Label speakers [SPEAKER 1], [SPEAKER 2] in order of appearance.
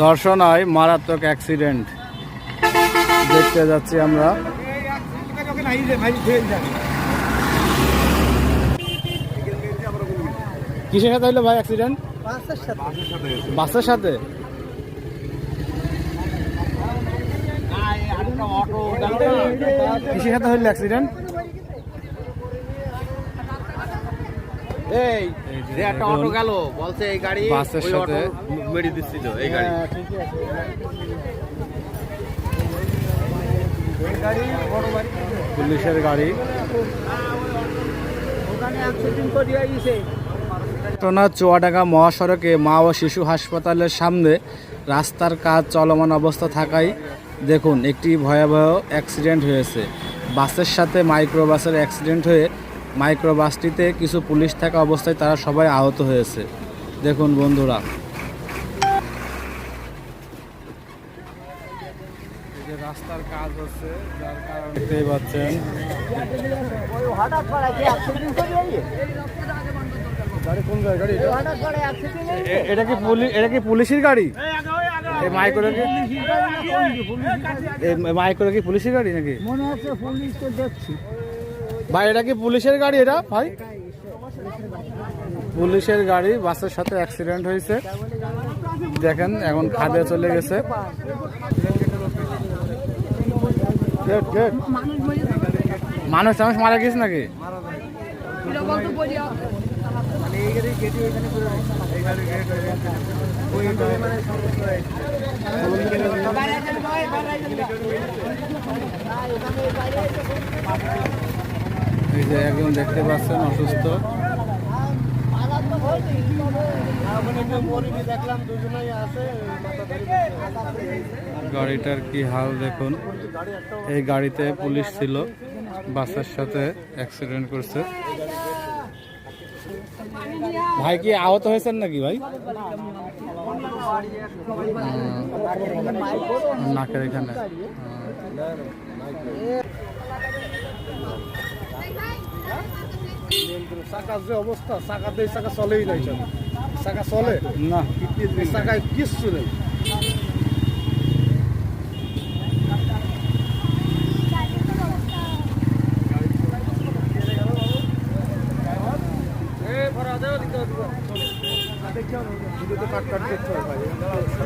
[SPEAKER 1] দর্শনায় মারাত্মক অ্যাক্সিডেন্ট দেখতে যাচ্ছি আমরা। কিসের সাথে হইল ভাই অ্যাক্সিডেন্ট বাসের সাথে। কিসের সাথে হইল অ্যাক্সিডেন্ট
[SPEAKER 2] এই যে একটা অটো গেল বলছে এই গাড়ি
[SPEAKER 1] বাসের সাথে-
[SPEAKER 2] মেরে দিচ্ছিল এই গাড়ি।
[SPEAKER 1] পুলিশের গাড়ি। ঘটনা চুয়াডাঙ্গা মহাসড়কে মা ও শিশু হাসপাতালের সামনে রাস্তার কাজ চলমান অবস্থা থাকায় দেখুন একটি ভয়াবহ অ্যাক্সিডেন্ট হয়েছে। বাসের সাথে মাইক্রোবাসের অ্যাক্সিডেন্ট হয়ে মাইক্রোবাসটিতে কিছু পুলিশ থাকা অবস্থায় তারা সবাই আহত হয়েছে। দেখুন বন্ধুরা। রাস্তার কাজ হচ্ছে, যার কারণে দেখতেই পাচ্ছেন। এটা? কি পুলিশ এটা কি পুলিশের গাড়ি? মাইক্রো কি পুলিশের গাড়ি নাকি?
[SPEAKER 3] মনে হচ্ছে পুলিশ তো দেখছি।
[SPEAKER 1] ভাই, এটা কি পুলিশের গাড়ি এটা, ভাই? পুলিশের গাড়ি, বাসের সাথে অ্যাক্সিডেন্ট হয়েছে। দেখেন, এখন খাদে চলে গেছে।
[SPEAKER 4] মানুষ
[SPEAKER 1] টানুষ মারা গেছে নাকি?
[SPEAKER 4] বলি
[SPEAKER 1] একজন দেখতে পাচ্ছেন অসুস্থ। গাড়িটার কি হাল দেখুন। এই গাড়িতে পুলিশ ছিল বাসের সাথে অ্যাক্সিডেন্ট করছে। ভাই, কি আহত হয়েছেন নাকি ভাই? নাকের এখানে।
[SPEAKER 3] চাকার যে অবস্থা চাকা দিয়ে চাকা চলেই নাই চাকা চলে?
[SPEAKER 1] না।
[SPEAKER 3] চাকায় কিচ্ছু নেই। কাট কাট করতে হয় ভাই।